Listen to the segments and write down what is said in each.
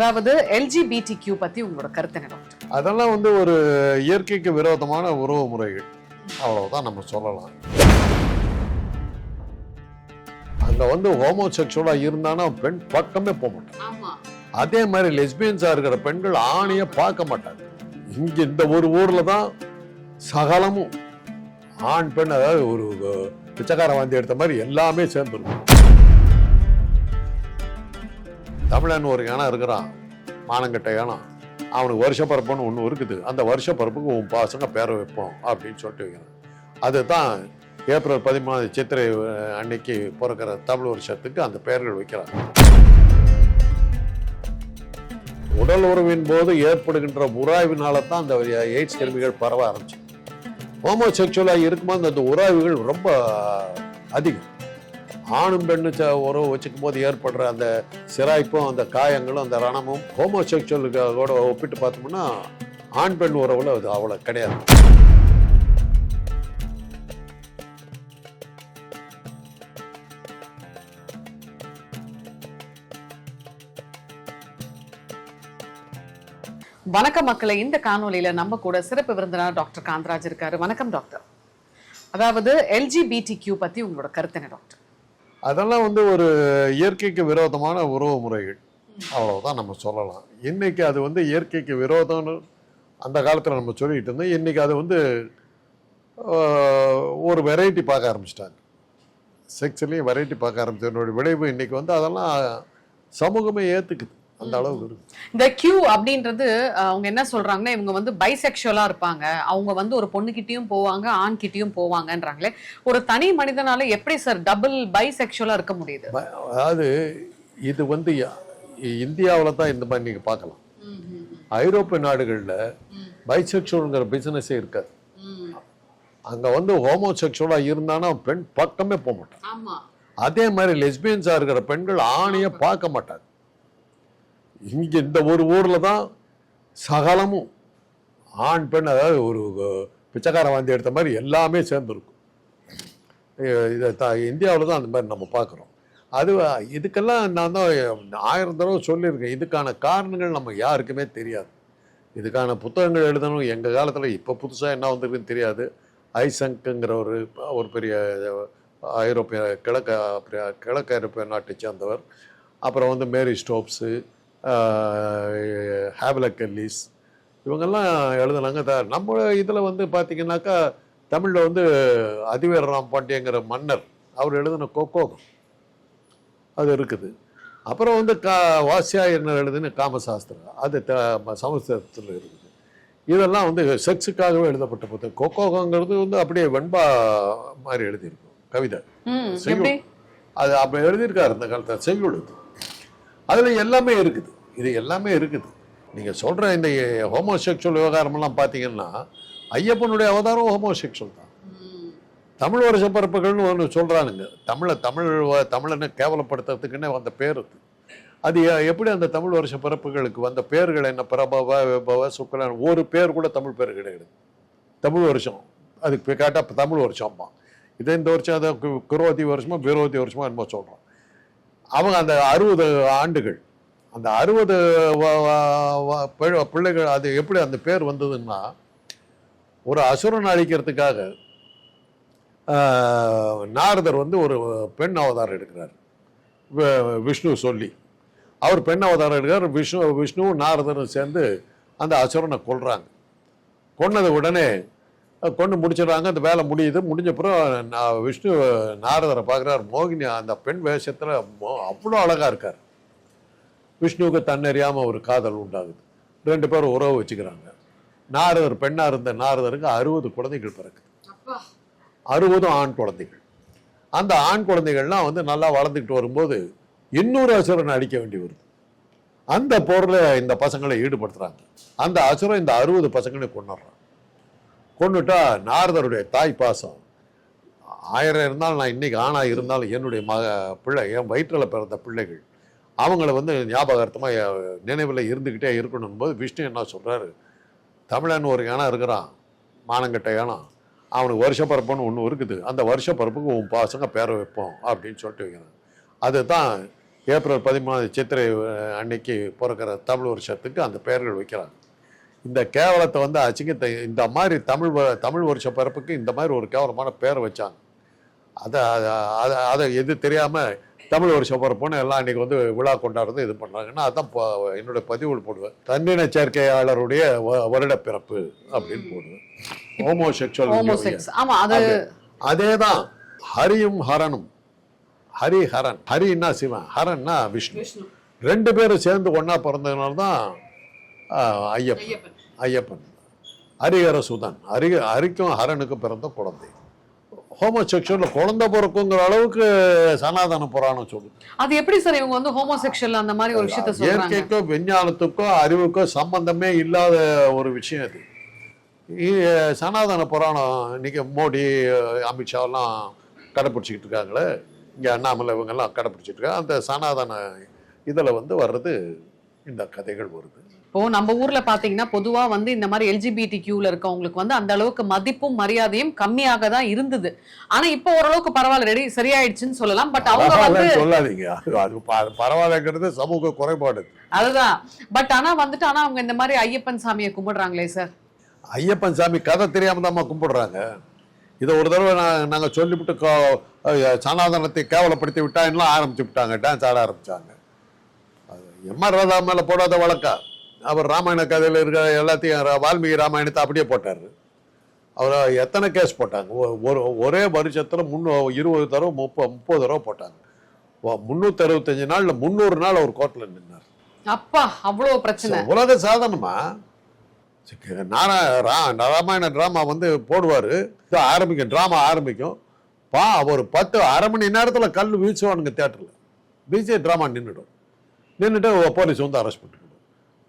அதாவது LGBT Q பத்தி உங்களோட கருத்து என்ன அதெல்லாம் வந்து ஒரு இயற்கைக்கு விரோதமான உறவு முறைகள். அவ்வளவுதான் நம்ம சொல்லலாம். அங்க வந்து ஹோமோசெக்சுவலா இருந்தானா பெண் பக்கமே போக மாட்டான். ஆமா. அதே மாதிரி லெஸ்பியன்ஸா இருக்கிற பெண்கள் ஆணைய பார்க்க மாட்டாங்க. இங்க இந்த ஒரு ஊர்ல தான் சகலமும் ஆண் பெண் அதாவது ஒரு பிச்சைக்கார வாந்தி எடுத்த மாதிரி எல்லாமே சேர்ந்துருக்கும் தமிழன் ஒரு இனம் இருக்கிறான். மானங்கட்ட இனம் அவனுக்கு வருஷ பரப்புன்னு ஒன்று இருக்குது. அந்த வருஷ பரப்புக்கு உன் பசங்க பேரை வைப்போம் அப்படின்னு சொல்லிட்டு வைக்கிறான். அதுதான் ஏப்ரல் பதிமூணு சித்திரை அன்னைக்கு பிறக்கிற தமிழ் வருஷத்துக்கு அந்த பெயர்கள் வைக்கிறாங்க உடல் உறவின் போது ஏற்படுகின்ற உராய்வினால தான் அந்த எய்ட்ஸ் கிருமிகள் பரவ ஆரம்பிச்சு ஹோமோசெக்சுவலாக இருக்கும்போது அந்த உராய்வுகள் ரொம்ப அதிகம். ஆணும் பெண்ணு உறவு வச்சுக்கும் போது ஏற்படுற அந்த சிராய்ப்பும் அந்த காயங்களும் அந்த ரணமும் ஹோமோசெக்சுவலோட ஒப்பிட்டு பார்த்தோம்னா ஆண் பெண் உறவுல அது அவ்வளோ கிடையாது. வணக்கம் மக்களை. இந்த காணொலியில நம்ம கூட சிறப்பு விருந்தினர் டாக்டர் காந்தராஜ் இருக்காரு. வணக்கம் டாக்டர். அதாவது எல்ஜிபிடி கியூ பத்தி உங்களோட கருத்து என்ன டாக்டர்? அதெல்லாம் வந்து ஒரு இயற்கைக்கு விரோதமான உறவு முறைகள். அவ்வளவுதான் நம்ம சொல்லலாம். இன்னைக்கு அது வந்து இயற்கைக்கு விரோதம்னு அந்த காலத்தில் நம்ம சொல்லிட்டு இருந்தோம். இன்னைக்கு அது வந்து ஒரு வெரைட்டி பார்க்க ஆரம்பிச்சிட்டாங்க. செக்ஸ்லேயும் வெரைட்டி பார்க்க ஆரம்பிச்சதனுடைய விளைவு இன்றைக்கி வந்து அதெல்லாம் சமூகமே ஏற்றுக்குது அந்த அளவுக்கு இருக்கு. இந்த கியூ அப்படின்றது அவங்க என்ன சொல்றாங்கன்னா இவங்க வந்து பைசெக்சுவலா இருப்பாங்க. அவங்க வந்து ஒரு பொண்ணுகிட்டயும் போவாங்க ஆண் கிட்டயும் போவாங்கன்றாங்களே. ஒரு தனி மனிதனால எப்படி சார் டபுள் பைசெக்சுவலா இருக்க முடியுது? அதாவது இது வந்து இந்தியாவில் தான் இந்த மாதிரி நீங்கள் பார்க்கலாம். ஐரோப்பிய நாடுகளில் பைசெக்சுவலுங்கிற பிசினஸே இருக்காது. அங்கே வந்து ஹோமோசெக்சுவலாக இருந்தானா பெண் பக்கமே போக மாட்டான். ஆமா. அதே மாதிரி லெஸ்பியன்ஸாக இருக்கிற பெண்கள் ஆணைய பார்க்க மாட்டாங்க. இங்கே இந்த ஒரு ஊரில் தான் சகலமும் ஆண் பெண் அதாவது ஒரு பிச்சைக்கார வாந்தி எடுத்த மாதிரி எல்லாமே சேர்ந்துருக்கும். இதை த இந்தியாவில் தான் அந்த மாதிரி நம்ம பார்க்குறோம். அது இதுக்கெல்லாம் நான் தான் ஆயிரம் தடவை சொல்லியிருக்கேன். இதுக்கான காரணங்கள் நம்ம யாருக்குமே தெரியாது. இதுக்கான புத்தகங்கள் எழுதணும் எங்கள் காலத்தில் இப்போ புதுசாக என்ன வந்திருக்குன்னு தெரியாது. ஐசங்க்குங்கிற ஒரு ஒரு பெரிய ஐரோப்பிய கிழக்க கிழக்கு ஐரோப்பிய நாட்டை சேர்ந்தவர். அப்புறம் வந்து மேரி ஸ்டோப்ஸு ஹேவலக் எல்லிஸ் இவங்கெல்லாம் எழுதுனாங்க த- நம்ம இதில் வந்து பார்த்தீங்கன்னாக்கா தமிழில் வந்து அதிவீரராம் பாண்டியங்கிற மன்னர் அவர் எழுதின கொக்கோகம். அது இருக்குது. அப்புறம் வந்து கா வாசியாயனர் எழுதின காமசாஸ்திரம் அது த சமஸ்கிருதத்தில் இருக்குது. இதெல்லாம் வந்து செக்ஸுக்காகவே எழுதப்பட்ட புத்தகம். கொக்கோகங்கிறது வந்து அப்படியே வெண்பா மாதிரி எழுதியிருக்கும் கவிதை. செய்யுள். அது அப்படி எழுதியிருக்காரு இந்த காலத்தில் செய்யுள் அதில் எல்லாமே இருக்குது. இது எல்லாமே இருக்குது. நீங்கள் சொல்கிற இந்த ஹோமோசெக்சுவல் விவகாரமெல்லாம் பார்த்தீங்கன்னா ஐயப்பனுடைய அவதாரம் ஹோமோசெக்சுவல் தான். தமிழ் வருஷ பரப்புகள்னு ஒன்று சொல்கிறானுங்க தமிழை தமிழ் வ- தமிழனை கேவலப்படுத்துறதுக்குன்னே வந்த பேர் அது. அது எப்படி அந்த தமிழ் வருஷ பிறப்புகளுக்கு வந்த பேர்கள் என்ன? பிரபவ விபவ சுக்கரன் ஒரு பேர் கூட தமிழ் பேர் கிடையாது. தமிழ் வருஷம். அதுக்கு கேட்டால் தமிழ் வருஷம்மா இதே இந்த வருஷம் அதை கு- குரோதி வருஷமோ விரோதி வருஷமோ என்னமோ சொல்கிறோம் அவங்க அந்த அறுபது ஆண்டுகள் அந்த அறுபது பிள்ளைகள் அது எப்படி அந்த பேர் வந்ததுன்னா ஒரு அசுரன் அழிக்கிறதுக்காக நாரதர் வந்து ஒரு பெண் அவதாரம் எடுக்கிறார். விஷ்ணு சொல்லி. அவர் பெண் அவதாரம் எடுக்கிறார். விஷ்ணு விஷ்ணுவும் நாரதரும் சேர்ந்து அந்த அசுரனை கொள்கிறாங்க கொன்னது உடனே கொண்டு முடிச்சிடுறாங்க. அந்த வேலை முடியுது. முடிஞ்ச பிறகு விஷ்ணு நாரதரை பார்க்குறாரு. மோகினி அந்த பெண் வேஷத்தில் அவ்வளோ அழகாக இருக்கார். விஷ்ணுவுக்கு தன்னறியாமல் ஒரு காதல் உண்டாகுது. ரெண்டு பேரும் உறவு வச்சுக்கிறாங்க. நாரதர் பெண்ணாக இருந்த நாரதருக்கு அறுபது குழந்தைகள் பிறக்குது. அறுபதும் ஆண் குழந்தைகள். அந்த ஆண் குழந்தைகள்லாம் வந்து நல்லா வளர்ந்துக்கிட்டு வரும்போது இன்னொரு அசுரனை அடிக்க வேண்டி வருது. அந்த போரில் இந்த பசங்களை ஈடுபடுத்துறாங்க. அந்த அசுரன் இந்த அறுபது பசங்களையும் கொண்டுடுறான் கொண்டுட்டா நாரதருடைய தாய் பாசம். ஆயிரம் இருந்தாலும் நான் இன்னைக்கு ஆணாக இருந்தாலும் என்னுடைய மக பிள்ளை என் வயிற்றில் பிறந்த பிள்ளைகள் அவங்கள வந்து ஞாபகார்த்தமாக நினைவில் இருந்துக்கிட்டே இருக்கணும் போது விஷ்ணு என்ன சொல்கிறாரு தமிழன் ஒரு யானம் இருக்கிறான் மானங்கட்ட யானம் அவனுக்கு வருஷ பிறப்புன்னு ஒன்று இருக்குது. அந்த வருஷ பிறப்புக்கு உன் பசங்க பேர வைப்போம் அப்படின்னு சொல்லிட்டு வைக்கிறான். அதுதான் ஏப்ரல் பதிமூணாவது சித்திரை அன்னைக்கு பிறக்கிற தமிழ் வருஷத்துக்கு அந்த பெயர்கள் வைக்கிறாங்க. இந்த கேவலத்தை வந்து அச்சிங்கத்தை இந்த மாதிரி தமிழ் தமிழ் வருஷ பிறப்புக்கு இந்த மாதிரி ஒரு கேவலமான பேரை வச்சாங்க. அதை அதை அதை எது தெரியாமல் தமிழ் வருஷ பிறப்புன்னு எல்லாம் அன்றைக்கி வந்து விழா கொண்டாடுறது இது பண்ணுறாங்கன்னா அதான் இப்போ என்னுடைய பதிவுகள் போடுவேன். தன்னின சேர்க்கையாளருடைய வருட பிறப்பு அப்படின்னு போடுவேன். ஹோமோசெக்சுவல் ஹோமோசெக்ஸ் ஆமா அது தான் ஹரியும் ஹரனும். ஹரி ஹரன். ஹரின்னா சிவன் ஹரன்னா விஷ்ணு. ரெண்டு பேரும் சேர்ந்து ஒண்ணா பிறந்ததுனால தான் ஐயப்பன். ஐயப்பன். ஹரிஹர சுதன். ஹரி ஹரிக்கும் ஹரனுக்கும் பிறந்த குழந்தை. ஹோமோசெக்சுவலில் குழந்தை பிறக்குங்கிற அளவுக்கு சனாதன புராணம் சொல்லுது. அது எப்படி சார் இவங்க வந்து ஹோமோசெக்ஷுவல் அந்த மாதிரி ஒரு விஷயத்த சொல்றாங்க? இயற்கைக்கோ விஞ்ஞானத்துக்கோ அறிவுக்கோ சம்பந்தமே இல்லாத ஒரு விஷயம் அது. சனாதன புராணம் இன்னைக்கு மோடி அமித்ஷாவெல்லாம் கடைப்பிடிச்சிக்கிட்டு இருக்காங்களே. இங்கே அண்ணாமலை இவங்கெல்லாம் கடைப்பிடிச்சிட்டு இருக்காங்க. அந்த சனாதன இதில் வந்து வர்றது இந்த கதைகள் வருது. இப்போ நம்ம ஊர்ல பாத்தீங்கன்னா பொதுவா வந்து இந்த மாதிரி எல்ஜிபிடி கியூல இருக்கவங்களுக்கு வந்து அந்த அளவுக்கு மதிப்பும் மரியாதையும் கம்மியாக தான் இருந்தது. ஆனா இப்போ ஓரளவுக்கு பரவாயில்ல. ரெடி சரியாயிடுச்சுன்னு சொல்லலாம். பட் அவங்க வந்து சொல்லாதீங்க. அது பரவாயில்லைங்கிறது சமூக குறைபாடு. அதுதான். பட் ஆனா வந்துட்டு ஆனா அவங்க இந்த மாதிரி ஐயப்பன் சாமியை கும்பிடுறாங்களே சார். ஐயப்பன் சாமி கதை தெரியாம தான் கும்பிடுறாங்க. இதை ஒரு தடவை நான் நாங்கள் சொல்லிவிட்டு சனாதனத்தை கேவலப்படுத்தி விட்டா இன்னும் ஆரம்பிச்சு விட்டாங்க டான்ஸ் ஆட ஆரம்பிச்சாங்க. எம்ஆர் ராதா மேலே போடாத வழக்கா? அவர் ராமாயண கதையில் இருக்கிற எல்லாத்தையும் வால்மீகி ராமாயணத்தை அப்படியே போட்டார். அவர் எத்தனை கேஸ் போட்டாங்க? ஒரு ஒரே வருஷத்தில் முன்னூ இருபது தடவை முப்பது முப்பது தடவை போட்டாங்க. முந்நூற்றி அறுபத்தஞ்சு நாளில் முந்நூறு நாள் அவர் கோர்ட்டில் நின்னார். அப்பா அவ்வளவு பிரச்சனை. உலக சாதனமா? நானா ரா ராமாயண ட்ராமா வந்து போடுவார். ஆரம்பிக்கும் ட்ராமா ஆரம்பிக்கும். பா ஒரு பத்து அரை மணி நேரத்தில் கல் வீசுவானுங்க தேட்டரில் வீசி ட்ராமா நின்றுடும் நின்றுட்டு போலீஸ் வந்து அரெஸ்ட் பண்ணிவிடும்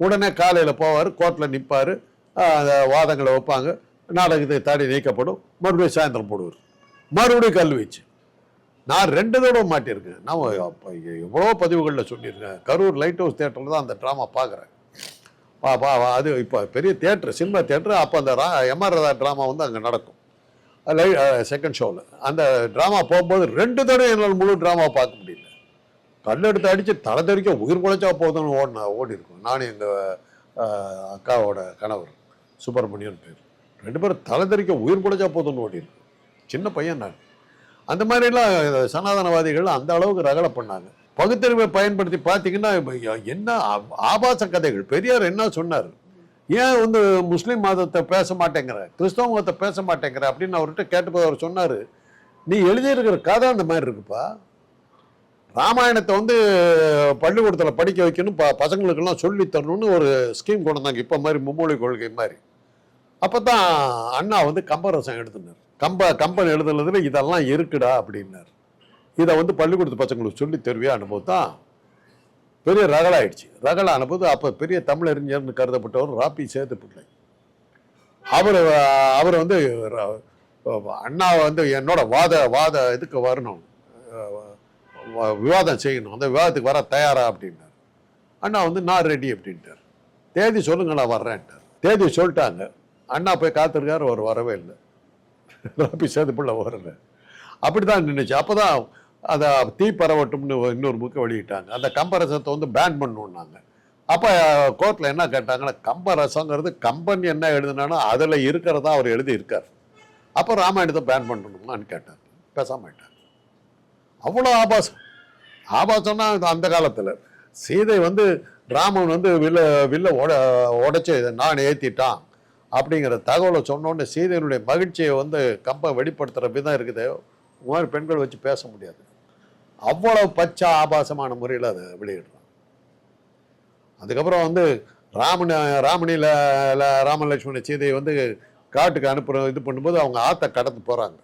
உடனே காலையில் போவார் கோர்ட்டில் நிற்பார் அந்த வாதங்களை வைப்பாங்க. நாடகத்தை தடை நீக்கப்படும். மறுபடியும் சாயந்தரம் போடுவார். மறுபடியும் கல் வீச்சு. நான் ரெண்டு தடவை மாட்டியிருக்கேன். நான் எவ்வளோ பதிவுகளில் சொல்லியிருக்கேன். கரூர் லைட் ஹவுஸ் தேட்டரில் தான் அந்த ட்ராமா பார்க்குறேன் பா பா வா, அது இப்போ பெரிய தேட்டர் சினிமா தேட்டர் அப்போ அந்த ரா எம்ஆர் ராதா ட்ராமா வந்து அங்கே நடக்கும். லை செகண்ட் ஷோவில் அந்த ட்ராமா போகும்போது ரெண்டு தடவை என்னால் முழு ட்ராமா பார்க்க முடியல. கல்லெடுத்து அடித்து தலை தெறிக்க உயிர் குலைச்சா போதும்னு ஓடின ஓடி இருக்கும் நானும் எங்கள் அக்காவோட கணவர் சுப்பிரமணியன் பேர். ரெண்டு பேரும் தலை தெறிக்க உயிர் குலைச்சா போதும்னு ஓடி இருக்கும் சின்ன பையன் நான். அந்த மாதிரிலாம் சனாதனவாதிகள் அந்த அளவுக்கு ரகலை பண்ணாங்க. பகுத்தறிவை பயன்படுத்தி பார்த்தீங்கன்னா என்ன ஆ- ஆபாச கதைகள். பெரியார் என்ன சொன்னார்? ஏன் வந்து முஸ்லீம் மதத்தை பேச மாட்டேங்கிற கிறிஸ்தவ மதத்தை பேச மாட்டேங்கிற அப்படின்னு அவர்கிட்ட கேட்டபோது அவர் சொன்னார். நீ எழுதியிருக்கிற கதை அந்த மாதிரி இருக்குப்பா. ராமாயணத்தை வந்து பள்ளிக்கூடத்தில் படிக்க வைக்கணும் ப பசங்களுக்கெல்லாம் சொல்லி தரணும்னு ஒரு ஸ்கீம் கொண்டு வந்தாங்க இப்போ மாதிரி மும்மொழி கொள்கை மாதிரி. அப்போ தான் அண்ணா வந்து கம்பரசம் எழுதினார். கம்ப கம்பன் எழுதுனதுல இதெல்லாம் இருக்குடா அப்படின்னார். இதை வந்து பள்ளிக்கூடத்து பசங்களுக்கு சொல்லி தருவியா அனுபவம் தான் பெரிய ரகலாயிடுச்சு. ரகல அனுபவம் அப்போ பெரிய தமிழறிஞர்னு கருதப்பட்டவர் ராப்பி சேது பிள்ளை அவர் அவர் வந்து ர- அண்ணா வந்து என்னோட வாத வாத இதுக்கு வரணும். விவாதம் செய்யணும். அந்த விவாதத்துக்கு வர தயாரா அப்படின்னார். அண்ணா வந்து நான் ரெடி அப்படின்ட்டார். தேதி சொல்லுங்க நான் வர்றேன்ட்டார். தேதி சொல்லிட்டாங்க. அண்ணா போய் காத்திருக்காரு அவர் வரவே இல்லை. ராப்பி சேது பிள்ளை வரல. அப்படி தான் நின்றுச்சு அப்போ தான் அதை தீ பரவட்டும்னு இன்னொரு புக்கை வெளியிட்டாங்க. அந்த கம்பரசத்தை வந்து பேன் பண்ணுன்னாங்க. அப்போ கோர்ட்டில் என்ன கேட்டாங்கன்னா கம்பரசங்கிறது கம்பன் என்ன எழுதுனானோ அதில் இருக்கிறதா அவர் எழுதியிருக்கார். அப்போ ராமாயணத்தை பேன் பண்ணணுமான்னு கேட்டார் பேசாமட்டார் அவ்வளோ ஆபாசம். ஆபாசம்னா அந்த காலத்தில். சீதை வந்து ராமன் வந்து வில்ல வில்ல உட உடைச்சு நான் ஏற்றிட்டான் அப்படிங்கிற தகவலை சொன்னோன்னே சீதையினுடைய மகிழ்ச்சியை வந்து கம்பை வெளிப்படுத்துகிற விதம் இருக்குது. மாதிரி பெண்கள் வச்சு பேச முடியாது. அவ்வளோ பச்சை ஆபாசமான முறையில் அதை வெளியிடுறான். அதுக்கப்புறம் வந்து ராமன் ராமனியில் ராமலட்சுமண சீதையை வந்து காட்டுக்கு அனுப்புகிற இது பண்ணும்போது அவங்க ஆற்ற கடந்து போகிறாங்க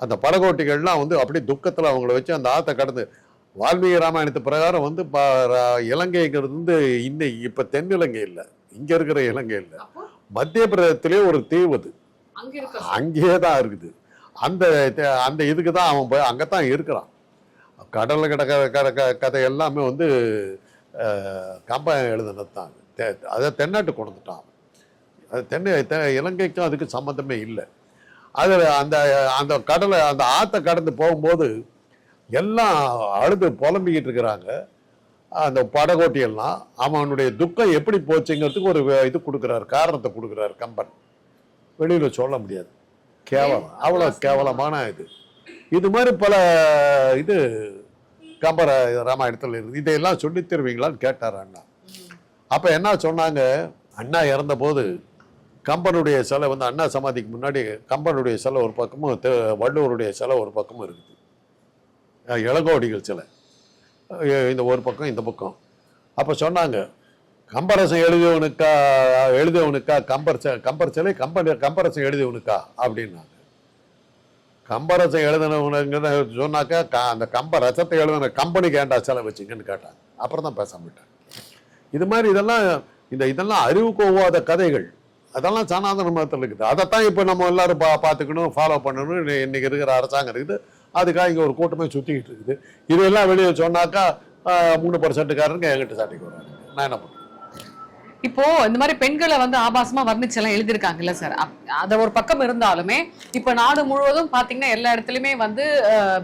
அந்த படகோட்டிகள்லாம் வந்து அப்படியே துக்கத்தில் அவங்கள வச்சு அந்த ஆற்றை கடந்து வால்மீகி ராமாயணத்து பிரகாரம் வந்து இலங்கைங்கிறது வந்து இன்னைக்கு இப்போ தென்னிலங்கை இல்லை இங்கே இருக்கிற இலங்கை இல்லை. மத்திய பிரதேசத்திலே ஒரு தீவு அது. அங்கேயே தான் இருக்குது. அந்த அந்த இதுக்கு தான் அவன் போய் அங்கே தான் இருக்கிறான். கடலில் கிடக்க கிடக்க கதை எல்லாமே வந்து அஹ், கம்பன் எழுதுனது தான் தே- அதை தென்னாட்டு கொண்டுட்டான் அது தென்னை இலங்கைக்கும் அதுக்கு சம்மந்தமே இல்லை. அதில் அந்த அந்த கடலை அந்த ஆற்றை கடந்து போகும்போது எல்லாம் அழுது புலம்பிக்கிட்டு இருக்கிறாங்க. அந்த படகோட்டியெல்லாம் அவனுடைய துக்கம் எப்படி போச்சுங்கிறதுக்கு ஒரு இது கொடுக்குறாரு காரணத்தை கொடுக்குறாரு கம்பன். வெளியில சொல்ல முடியாது. கேவலம் அவ்வளோ கேவலமான இது. இது மாதிரி பல இது கம்பர ராமாயணத்தில் இருக்குது இதையெல்லாம் சொல்லித் தருவீங்களான்னு கேட்டார் அண்ணா. அப்போ என்ன சொன்னாங்க? அண்ணா இறந்தபோது கம்பனுடைய சிலை வந்து அண்ணா சமாதிக்கு முன்னாடி கம்பனுடைய சிலை ஒரு பக்கமும் வள்ளுவருடைய சிலை ஒரு பக்கமும் இருக்குது. இளங்கோடிகள் சிலை. இந்த ஒரு பக்கம் இந்த பக்கம். அப்போ சொன்னாங்க கம்பரசம் எழுதியவனுக்கா எழுதியவனுக்கா கம்பர் கம்பர் சிலை கம்பர் கம்பரசம் எழுதியவனுக்கா? அப்படின்னாங்க. கம்பரசம் எழுதினவனுங்க சொன்னாக்கா க- அந்த கம்ப ரசத்தை எழுதின கம்பெனிக்கு ஏண்டா சிலை வச்சிங்கன்னு கேட்டாங்க. அப்புறம் தான் பேச மாட்டாங்க இது மாதிரி இதெல்லாம் இந்த இதெல்லாம் அறிவுக்கு ஒவ்வாத கதைகள். அதெல்லாம் சனாதன மதத்தில் இருக்குது. அதைத்தான் இப்போ நம்ம எல்லாரும் பா பார்த்துக்கணும் ஃபாலோ பண்ணணும். இன்னைக்கு இருக்கிற அரசாங்கம் இருக்குது. அதுக்காக இங்கே ஒரு கூட்டமே சுற்றிக்கிட்டு இருக்குது. இதெல்லாம் வெளியே சொன்னாக்கா மூணு பர்சன்ட்டுக்காரங்க என்கிட்ட சாட்டிக்கு வராங்க. நான் என்ன பண்ணுறேன் இப்போ இந்த மாதிரி பெண்களை வந்து ஆபாசமா வர்ணிச்செல்லாம் எழுதியிருக்காங்கல்ல சார். அத ஒரு பக்கம் இருந்தாலுமே இப்ப நாடு முழுவதும் பாத்தீங்கன்னா எல்லா இடத்துலயுமே வந்து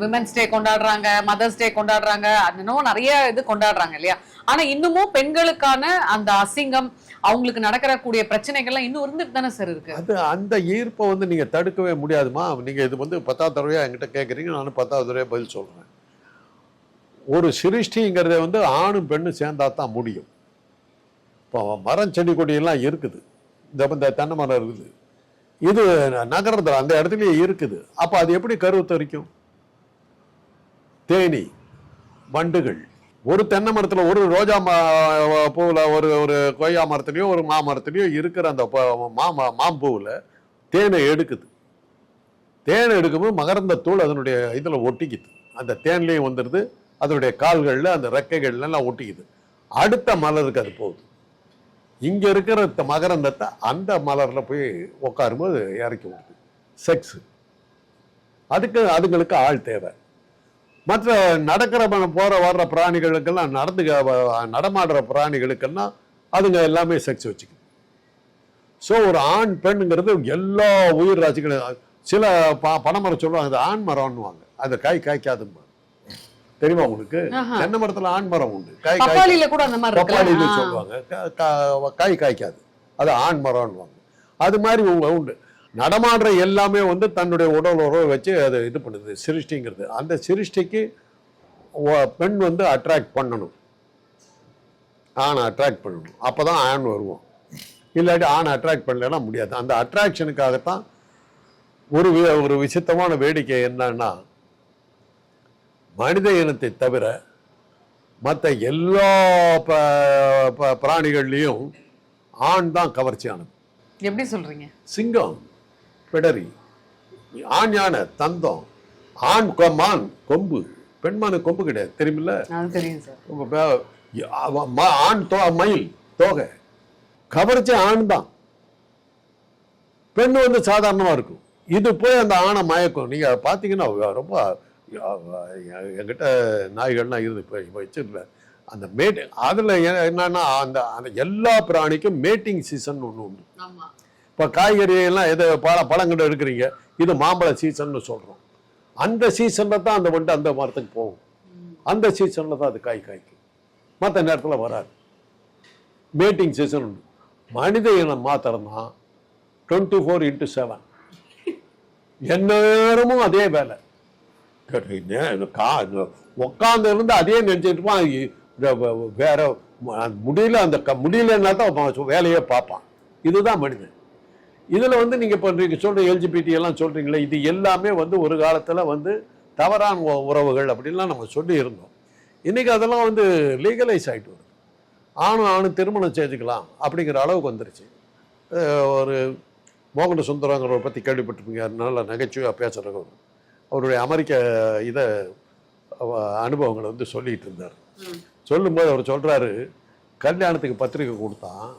விமென்ஸ் டே கொண்டாடுறாங்க மதர்ஸ் டே கொண்டாடுறாங்க இன்னும் நிறைய இது கொண்டாடுறாங்க இல்லையா? ஆனா இன்னமும் பெண்களுக்கான அந்த அசிங்கம் அவங்களுக்கு நடக்கிறக்கூடிய பிரச்சனைகள்லாம் இன்னும் இருந்துட்டு தானே சார் இருக்கு. அது அந்த ஈர்ப்பை வந்து நீங்கள் தடுக்கவே முடியாதுமா? நீங்கள் இது வந்து பத்தாவது தடவையா என்கிட்ட கேட்குறீங்க நானும் பத்தாவது தடவையா பதில் சொல்றேன். ஒரு சிருஷ்டிங்கிறத வந்து ஆணும் பெண்ணும் சேர்ந்தா தான் முடியும். இப்போ மரம் செடி கொடியெல்லாம் இருக்குது. இந்த இந்த தென்னை மரம் இருக்குது. இது நகரத்தில் அந்த இடத்துலயே இருக்குது. அப்போ அது எப்படி கருத்தரிக்கும் தேனி வண்டுகள். ஒரு தென்னை மரத்தில் ஒரு ரோஜா மா- பூவில் ஒரு ஒரு கொய்யா மரத்துலேயோ ஒரு மாமரத்துலேயோ இருக்கிற அந்த மா மாம்பூவில் தேனை எடுக்குது. தேனை எடுக்கும்போது மகரந்த தூள் அதனுடைய இதில் ஒட்டிக்குது. அந்த தேன்லேயும் வந்துடுது அதனுடைய கால்களில் அந்த ரெக்கைகள்ல எல்லாம் ஒட்டிக்குது. அடுத்த மலருக்கு அது போகுது. இங்கே இருக்கிற த- மகரந்தத்தை அந்த மலரில் போய் உட்காரும்போது இறக்கி விடுது. செக்ஸு அதுக்கு அதுங்களுக்கு ஆள் தேவை. மற்ற நடக்கிற போற வர்ற பிராணிகளுக்கெல்லாம் நடந்து நடமாடுற பிராணிகளுக்கெல்லாம் அதுங்க எல்லாமே செக்ஸ் வச்சுக்குது ஸோ ஒரு ஆண் பெண்ணுங்கிறது எல்லா உயிர் ராசிகளும் சில ப பனைமரம் சொல்லுவாங்க அது ஆண் மரம்னுவாங்க. அது காய் காய்க்காதும்பாங்க தெரியுமா உங்களுக்கு. தென்னை மரத்துல ஆண் மரம் உண்டு. காய் பப்பாளின்னு. சொல்லுவாங்க. காய் காய்க்காது. அது ஆண் மரம்னுவாங்க. அது மாதிரி உ- உண்டு. நடமாடுற எல்லாமே வந்து தன்னுடைய உடல் உறவை வச்சு அதை இது பண்ணுது சிருஷ்டிங்கிறது. அந்த சிருஷ்டிக்கு பெண் வந்து அட்ராக்ட் பண்ணணும். ஆணை அட்ராக்ட் பண்ணணும். அப்பதான் ஆண் வருவோம். இல்லாட்டி ஆணை அட்ராக்ட் பண்ணலைன்னா முடியாது. அந்த அட்ராக்ஷனுக்காகத்தான் ஒரு வி- ஒரு விசித்தமான வேடிக்கை என்னன்னா மனித இனத்தை தவிர மற்ற எல்லா ப- பிராணிகள்லையும் ஆண் தான் கவர்ச்சியானது. எப்படி சொல்றீங்க? சிங்கம். பிடரி. ஆண் யானை தந்தம். ஆண் மான் கொம்பு. பெண்மானு கொம்பு கிடையாது. தெரியுமில்ல? ஆண் தோ மயில் தோகை. கவர்ச்சி ஆண் தான். பெண் வந்து சாதாரணமா இருக்கும். இது போய் அந்த ஆணை மயக்கும். நீங்க பார்த்தீங்கன்னா ரொம்ப என்கிட்ட நாய்கள்லாம் இருந்து இப்போ இப்போ வச்சிருக்கல அந்த மேட் அதில் என்னன்னா அந்த அந்த எல்லா பிராணிக்கும் மேட்டிங் சீசன் ஒன்று உண்டு. இப்போ காய்கறி எல்லாம் எது பல பழங்கள் எடுக்கிறீங்க இது மாம்பழ சீசன்னு சொல்கிறோம் அந்த சீசனில் தான் அந்த வண்டு அந்த மரத்துக்கு போகும். அந்த சீசனில் தான் அது காய் காய்க்கும். மற்ற நேரத்தில் வராது. மேட்டிங் சீசன் உண்டு. மனித இனம் மாத்திரம்னா டுவெண்ட்டி ஃபோர் இன்ட்டு செவன் எந்நேரமும் அதே வேலை. உட்காந்து இருந்து அதே நினச்சிட்டு வேற முடியல அந்த க- முடியலன்னா தான் வேலையே பார்ப்பான். இதுதான் மனிதன். இதுல வந்து நீங்க இப்போ நீங்க சொல்ற எல்ஜிபிடி எல்லாம் சொல்றீங்களே இது எல்லாமே வந்து ஒரு காலத்துல வந்து தவறான உறவுகள் அப்படின்லாம் நம்ம சொல்லி இருந்தோம் இன்னைக்கு அதெல்லாம் வந்து லீகலைஸ் ஆயிட்டு வருது. ஆணும் ஆணும் திருமணம் செஞ்சுக்கலாம் அப்படிங்கிற அளவுக்கு வந்துருச்சு. ஒரு மோகன சுந்தரங்கிறவரை பற்றி கேள்விப்பட்டிருப்பீங்க நல்ல நகைச்சுவையாக பேசுகிறவர் அவருடைய அமெரிக்க இதை அனுபவங்களை வந்து சொல்லிட்டு இருந்தார். சொல்லும்போது அவர் சொல்றாரு கல்யாணத்துக்கு பத்திரிக்கை கொடுத்தான்.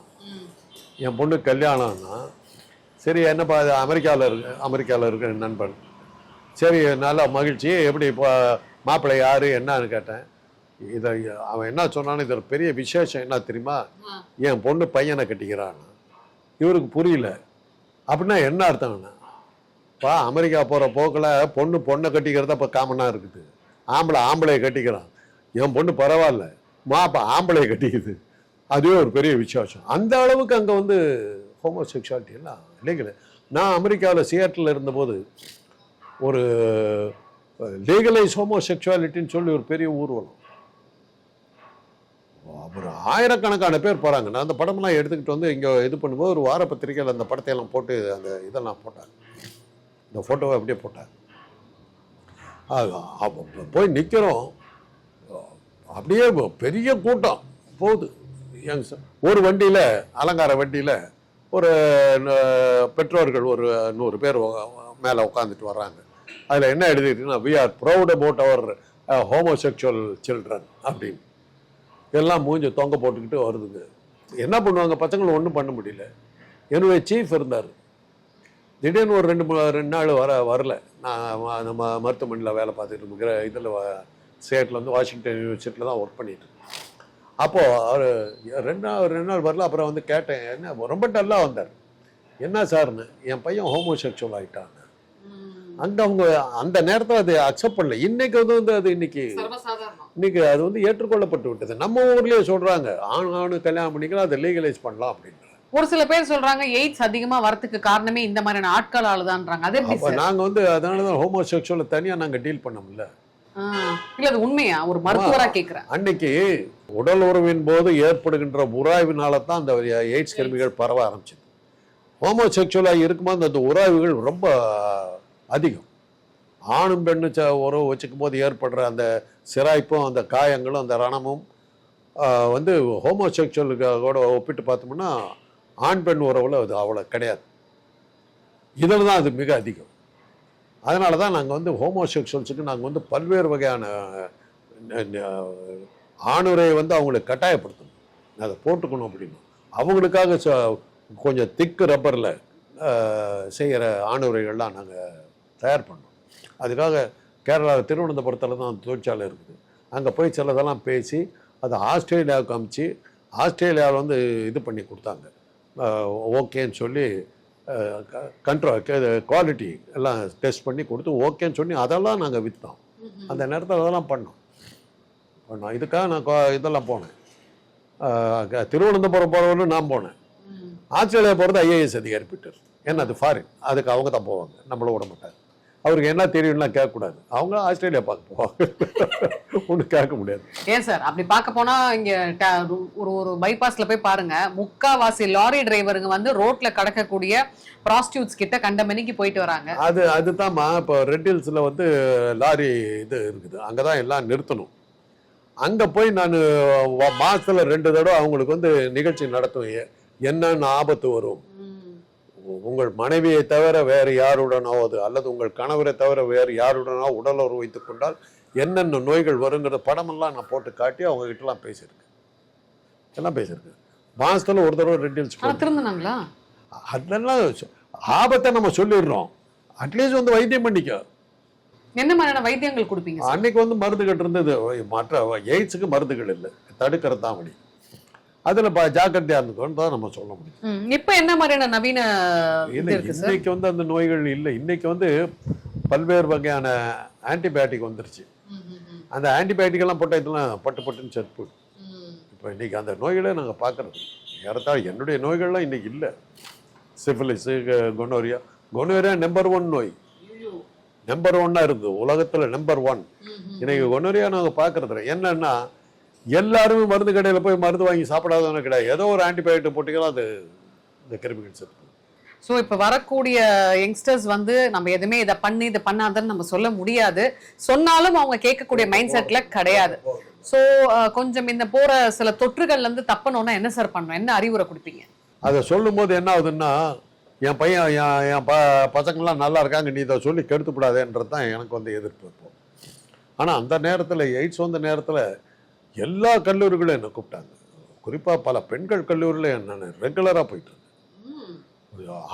என் பொண்ணு கல்யாணம்னா சரி என்னப்பா இது? அமெரிக்காவில் இருக்கு அமெரிக்காவில் இருக்கிற என் நண்பன். சரி நல்ல மகிழ்ச்சி. எப்படி இப்போ மாப்பிள்ளை யாரு என்னன்னு கேட்டேன். இதை அவன் என்ன சொன்னான்னு இதில் பெரிய விசேஷம் என்ன தெரியுமா? என் பொண்ணு பையனை கட்டிக்கிறான். இவருக்கு புரியல. அப்படின்னா என்ன அர்த்தம்னா பா அமெரிக்கா போகிற போக்கில் பொண்ணு பொண்ணை கட்டிக்கிறத இப்போ காமனாக இருக்குது. ஆம்பளை ஆம்பளையை கட்டிக்கிறான். என் பொண்ணு பரவாயில்ல. மா அப்போ ஆம்பளையை கட்டிக்குது. அதுவே ஒரு பெரிய விசுவாசம் அந்த அளவுக்கு அங்கே வந்து ஹோமோசெக்சுவாலிட்டி எல்லாம் இல்லைங்களே? நான் அமெரிக்காவில் சியாட்டில் இருந்தபோது ஒரு லீகலைஸ் ஹோமோசெக்சுவாலிட்டின்னு சொல்லி ஒரு பெரிய ஊர்வலம் ஒரு ஆயிரக்கணக்கான பேர் போகிறாங்க நான் அந்த படமெல்லாம் எடுத்துக்கிட்டு வந்து இங்கே இது பண்ணும்போது ஒரு வார பத்திரிக்கையில் அந்த படத்தையெல்லாம் போட்டு அந்த இதெல்லாம் போட்டாங்க. இந்த ஃபோட்டோவை அப்படியே போட்டாங்க. ஆ, போய் நிற்கிறோம் அப்படியே பெரிய கூட்டம் போகுது. யங்ஸ்டர் ஒரு வண்டியில் அலங்கார வண்டியில் ஒரு பெற்றோர்கள் ஒரு நூறு பேர் மேலே உட்காந்துட்டு வர்றாங்க. அதில் என்ன எழுதிட்டுன்னா we are proud about our homosexual children அப்படின்னு. எல்லாம் மூஞ்சி தொங்க போட்டுக்கிட்டு வருதுங்க. என்ன பண்ணுவாங்க? பசங்களும் ஒன்றும் பண்ண முடியல. என்னுடைய சீஃப் இருந்தார். திடீர்னு ஒரு ரெண்டு ரெண்டு நாள் வர வரல. நான் நம்ம மருத்துவமனையில் வேலை பார்த்துட்டு இருக்கிற இதில் ஸ்டேட்டில் வந்து வாஷிங்டன் யூனிவர்சிட்டியில் தான் ஒர்க் பண்ணிட்டு இருக்கேன். அப்போது அவர் ரெண்டு நாள் ரெண்டு நாள் வரல அப்புறம் வந்து கேட்டேன் என்ன ரொம்ப டல்லாக வந்தார். என்ன சார்னு? என் பையன் ஹோமோசெக்சுவல் ஆகிட்டாங்க அங்கே அவங்க அந்த நேரத்தில் அது அக்செப்ட் பண்ணல. இன்னைக்கு வந்து வந்து அது இன்னைக்கு இன்னைக்கு அது வந்து ஏற்றுக்கொள்ளப்பட்டு விட்டது. நம்ம ஊர்லயே சொல்றாங்க ஆண் ஆணு கல்யாணம் பண்ணிக்கலாம் அதை லீகலைஸ் பண்ணலாம் அப்படின்றாங்க. ஒரு சில பேர் சொல்றாங்க எய்ட்ஸ் அதிகமா வரதுக்கு காரணமே இந்த மாதிரியான ஆட்களால தான்றாங்க அது அப்ப நாங்க வந்து அதனால தான் ஹோமோசெக்சுவலை தனியா நாங்க டீல் பண்ணோம்ல ஆ, இல்ல அது உண்மையா? ஒரு மருத்துவரா கேக்குறேன். அன்னைக்கு உடல் உறவின் போது ஏற்படுகின்ற உராய்வினால தான் அந்த எய்ட்ஸ் கிருமிகள் பரவ ஆரம்பிச்சது. ஹோமோசெக்சுவலாக இருக்கும்போது அந்த உராய்வுகள் ரொம்ப அதிகம். ஆணும் பெண்ணு ச உறவு வச்சுக்கும் போது ஏற்படுற அந்த சிராய்ப்பும் அந்த காயங்களும் அந்த ரணமும் வந்து ஹோமோசெக்சுவலுக்கோட ஒப்பிட்டு பார்த்தோம்னா ஆண் பெண் உறவில் அது அவ்வளோ கிடையாது. இதில் தான் அது மிக அதிகம். அதனால தான் நாங்கள் வந்து ஹோமோசெக்சுவல்ஸுக்கு நாங்கள் வந்து பல்வேறு வகையான ந- ந- ஆணுரை வந்து அவங்களுக்கு கட்டாயப்படுத்தணும். அதை போட்டுக்கணும் அப்படின்னு. அவங்களுக்காக கொஞ்சம் திக்கு ரப்பரில் செய்கிற ஆணுரைகள்லாம் நாங்கள் தயார் பண்ணோம். அதுக்காக கேரளா திருவனந்தபுரத்தில் தான் தொழிற்சாலை இருக்குது. அங்கே போய் சிலதெல்லாம் பேசி அதை ஆஸ்திரேலியாவுக்கு அமுச்சு ஆஸ்திரேலியாவில் வந்து இது பண்ணி கொடுத்தாங்க. ஓகேன்னு சொல்லி கண்ட்ரோல் குவாலிட்டி எல்லாம் டெஸ்ட் பண்ணி கொடுத்து ஓகேன்னு சொல்லி அதெல்லாம் நாங்கள் விற்றோம் அந்த நேரத்தில் அதெல்லாம் பண்ணோம். பண்ணோம் இதுக்காக நான் இதெல்லாம் போனேன். திருவனந்தபுரம் போகிறவரும் நான் போனேன். ஆஸ்திரேலியா போகிறது ஐஏஎஸ் அதிகாரி பீட்டர். ஏன்னா அது ஃபாரின் அதுக்கு அவங்க தான் போவாங்க. நம்மள விட மாட்டாங்க. அவருக்கு என்ன தெரியும்லாம் கேட்கக்கூடாது. அவங்க ஆஸ்திரேலியா பார்க்க போவாங்க. ஒன்றும் கேட்க முடியாது. ஏன் சார்? அப்படி பார்க்க போனா இங்க ஒரு ஒரு பைபாஸ்ல போய் பாருங்க. முக்காவாசி லாரி டிரைவருங்க வந்து ரோட்ல கடக்கக்கூடிய ப்ராஸ்டியூட்ஸ் கிட்ட கண்ட மணிக்கு போயிட்டு வராங்க. அது அதுதாம்மா. இப்போ ரெட் ஹில்ஸில் வந்து லாரி இது இருக்குது. அங்கே தான் எல்லாம் நிறுத்தணும். அங்கே போய் நான் மாதத்தில் ரெண்டு தடவை அவங்களுக்கு வந்து நிகழ்ச்சி நடத்துவேன். என்னென்ன ஆபத்து வரும். உங்கள் மனைவியை தவிர வேறு யாருடனாவது அல்லது உங்கள் கணவரை தவிர வேறு யாருடனோ உடல் உறவு வைத்துக் கொண்டால் என்னென்ன நோய்கள் வருங்கிற படமெல்லாம் நான் போட்டு காட்டி அவங்க கிட்டலாம் பேசியிருக்கேன். எல்லாம் பேசியிருக்கேன். மாசத்துல ஒரு தடவை போனேன். திருந்தினாங்களா அதெல்லாம் ஆபத்தை நம்ம சொல்லிடுறோம். அட்லீஸ்ட் வந்து வைத்தியம் பண்ணிக்க. என்ன மாதிரியான வைத்தியங்கள் கொடுப்பீங்க அன்னைக்கு வந்து மருந்துகள் இருந்தது மற்ற எய்ட்ஸுக்கு மருந்துகள் இல்லை. தடுக்கிறது தான் வழி அதில் ப ஜாக்கிரதையாக இருந்துக்கோன்னு தான் நம்ம சொல்ல முடியும். இப்ப என்ன மாதிரியான நவீன இல்லை இன்னைக்கு வந்து அந்த நோய்கள் இல்லை. இன்னைக்கு வந்து பல்வேறு வகையான ஆன்டிபயோட்டிக் வந்துருச்சு. அந்த ஆன்டிபயோட்டிக் எல்லாம் போட்டால் இதெல்லாம் பட்டு பட்டுன்னு செத்து போயிடும். இப்போ இன்னைக்கு அந்த நோய்களே நாங்கள் பார்க்கறது ஏறத்தாழ என்னுடைய நோய்கள்லாம் இன்னைக்கு இல்லை. Syphilis gonorrhoea gonorrhoea number one நோய். நம்பர் ஒன்னாக இருந்தது உலகத்தில் நம்பர் ஒன் இன்னைக்கு கொனோரியா நாங்கள் பார்க்கறது என்னன்னா எல்லாருமே மருந்து கடையில் போய் மருந்து வாங்கி சாப்பிடாதவங்க கிடையாது. ஏதோ ஒரு ஆன்டிபயோட்டிக் போட்டிங்கன்னா அது இந்த கிருமிகள் போயிடும். சோ இப்ப வரக்கூடிய யங்ஸ்டர்ஸ் வந்து நம்ம எதுவுமே இதை பண்ணி இதை பண்ணாதன்னு நம்ம சொல்ல முடியாது. சொன்னாலும் அவங்க கேட்கக்கூடிய மைண்ட் செட்ல கிடையாது. சோ கொஞ்சம் இந்த போற சில தொற்றுகள்ல இருந்து தப்பணும்னா என்ன சார் பண்ணணும்? என்ன அறிவுரை கொடுப்பீங்க? அதை சொல்லும்போது என்ன ஆகுதுன்னா என் பையன் என் என் ப பசங்கள்லாம் நல்லா இருக்காங்க நீ இதை சொல்லி கெடுத்துப்படாதேன்றது தான் எனக்கு வந்து எதிர்ப்பு இப்போ. ஆனால் அந்த நேரத்தில் எய்ட்ஸ் வந்த நேரத்தில் எல்லா கல்லூரிகளும் என்னை கூப்பிட்டாங்க. குறிப்பாக பல பெண்கள் கல்லூரியில் நான் ரெகுலராக போயிட்டு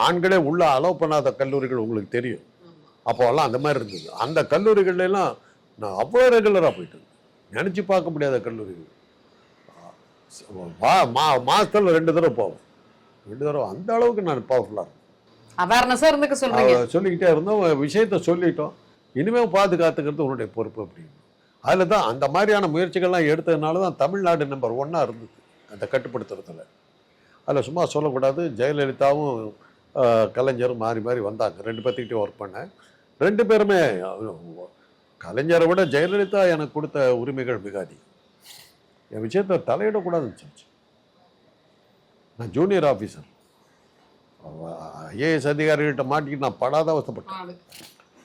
ஆண்களே உள்ள அலோவ் பண்ணாத கல்லூரிகள் உங்களுக்கு தெரியும். அப்போல்லாம் அந்த மாதிரி இருந்தது. அந்த கல்லூரிகள்ல எல்லாம் நான் அவ்வளோ ரெகுலராக போயிட்டு நினச்சி பார்க்க முடியாத கல்லூரிகள். மா மாதத்தில் ரெண்டு தடவை போவேன். ரெண்டு தடவை அந்த அளவுக்கு நான் பவர்ஃபுல்லாக இருந்தேன் அவேர்னஸா இருந்துக்க சொல்றீங்க. அவ சொல்லிக்கிட்டே இருந்தோம். விஷயத்த சொல்லிட்டோம். இனிமேல் பாதுகாத்துக்கிறது உன்னுடைய பொறுப்பு அப்படின்னு. அதில் தான் அந்த மாதிரியான முயற்சிகள்லாம் எடுத்ததுனால தான் தமிழ்நாடு நம்பர் ஒன்னாக இருந்தது. அந்த கட்டுப்படுத்துறதுல. அதில் சும்மா சொல்லக்கூடாது. ஜெயலலிதாவும் கலைஞரும் மாறி மாறி வந்தாங்க. ரெண்டு பேர்த்துக்கிட்டே ஒர்க் பண்ணேன். ரெண்டு பேருமே கலைஞரை விட ஜெயலலிதா எனக்கு கொடுத்த உரிமைகள் மிக அதிகம். என் விஷயத்தை தலையிடக்கூடாதுன்னு சொல்லிச்சு. நான் ஜூனியர் ஆஃபீஸர் ஐஏஎஸ் அதிகாரிகிட்ட மாட்டிக்கிட்டு நான் படாத அவஸ்தைப்பட்டேன்.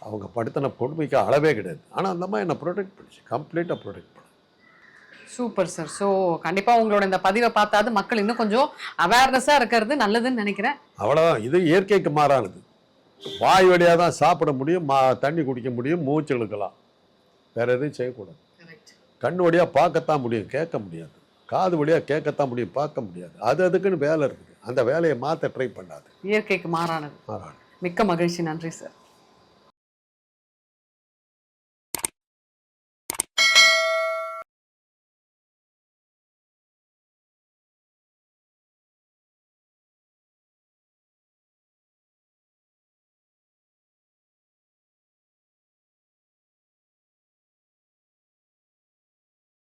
அவங்க படுத்தின கொடுமைக்கு அளவே கிடையாது. ஆனால் அந்த மாதிரி என்னை ப்ரொடெக்ட் பண்ணிச்சு. கம்ப்ளீட்டாக ப்ரொடெக்ட் பண்ண. சூப்பர் சார் ஸோ கண்டிப்பா உங்களோட இந்த பதிவை பார்த்தாது மக்கள் இன்னும் கொஞ்சம் அவேர்னஸா இருக்கிறது நல்லதுன்னு நினைக்கிறேன். அவ்வளோதான் இது இயற்கைக்கு மாறானது. வாய் வழியாக தான் சாப்பிட முடியும் மா தண்ணி குடிக்க முடியும் மூச்சு இழுக்கலாம். வேற எதுவும் செய்யக்கூடாது. கண் வழியாக பார்க்கத்தான் முடியும் கேட்க முடியாது. காது வழியாக கேட்கத்தான் முடியும் பார்க்க முடியாது. அது அதுக்குன்னு வேலை இருக்குது. அந்த வேலையை மாற்ற ட்ரை பண்ணாது. இயற்கைக்கு மாறானது. மாறாது மிக்க மகிழ்ச்சி. நன்றி சார்